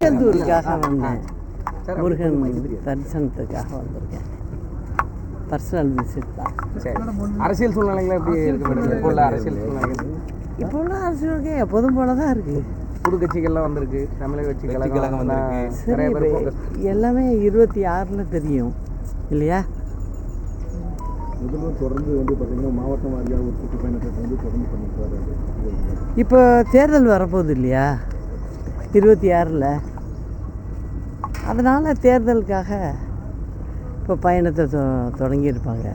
திருச்செந்தூருக்காக வந்தேன். முருகன் தரிசனத்துக்காக வந்திருக்கேன். Personal visit தான். அரசியல் சூழ்நிலைகள் எப்படி இருக்கு இப்போ உள்ள அரசியல் சூழ்நிலைகள் இப்போ உள்ள அரசியலுக்கு எப்போதும் போல தான் இருக்குது புது கட்சிகள்லாம் வந்திருக்கு. தமிழக கட்சி கழகம் வந்திருக்கு. எல்லாமே இருபத்தி ஆறில் தெரியும். இல்லையா? தொடர்ந்து வந்து பார்த்தீங்கன்னா மாவட்டம் வாரியாக ஒரு சுற்றுப்பயணத்தை வந்து தொடர்ந்து பண்ணிட்டு வர்றாரு. இப்போ தேர்தல் வரப்போகுது இல்லையா? இருபத்தி ஆறில். அதனால் தேர்தலுக்காக இப்போ பயணத்தை தொ தொடங்கியிருப்பாங்க.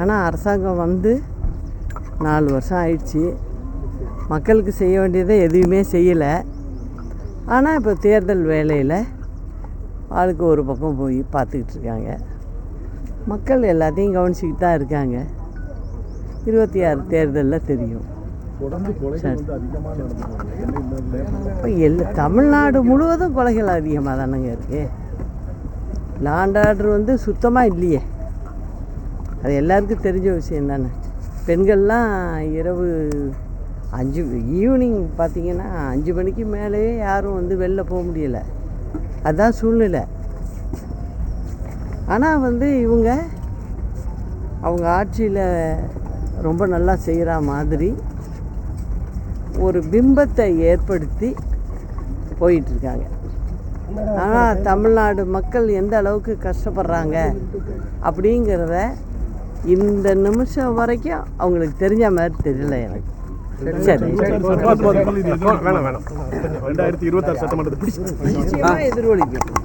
ஆனால் அரசாங்கம் வந்து நாலு வருஷம் ஆயிடுச்சு. மக்களுக்கு செய்ய வேண்டியதை எதுவுமே செய்யலை. ஆனால் இப்போ தேர்தல் வேலையில் ஆளுக்கு ஒரு பக்கம் போய் பார்த்துக்கிட்டு இருக்காங்க. மக்கள் எல்லாத்தையும் கவனிச்சிக்கிட்டு தான் இருக்காங்க. இருபத்தி ஆறு தேர்தலில் தெரியும். இப்போ எல்லா தமிழ்நாடு முழுவதும் கொலைகள் அதிகமாக தானேங்க இருக்கு? லாண்ட் ஆர்டர் வந்து சுத்தமாக இல்லையே. அது எல்லாருக்கும் தெரிஞ்ச விஷயம் தானே. பெண்கள்லாம் இரவு அஞ்சு ஈவினிங் பார்த்தீங்கன்னா அஞ்சு மணிக்கு மேலேயே யாரும் வந்து வெளில போக முடியலை. அதுதான் சூழ்நிலை. ஆனால் வந்து இவங்க அவங்க ஆட்சியில் ரொம்ப நல்லா செய்கிற மாதிரி ஒரு பிம்பத்தை ஏற்படுத்தி போயிட்டுருக்காங்க. ஆனால் தமிழ்நாடு மக்கள் எந்த அளவுக்கு கஷ்டப்படுறாங்க அப்படிங்கிறத இந்த நிமிஷம் வரைக்கும் அவங்களுக்கு தெரிஞ்ச மாதிரி தெரியல எனக்கு. சரி. வேணாம் வேணாம். ரெண்டாயிரத்தி இருபத்தாறு சட்டமன்றத்தை பிடிச்சி. நிச்சயமாக எதிரொலிக்கும்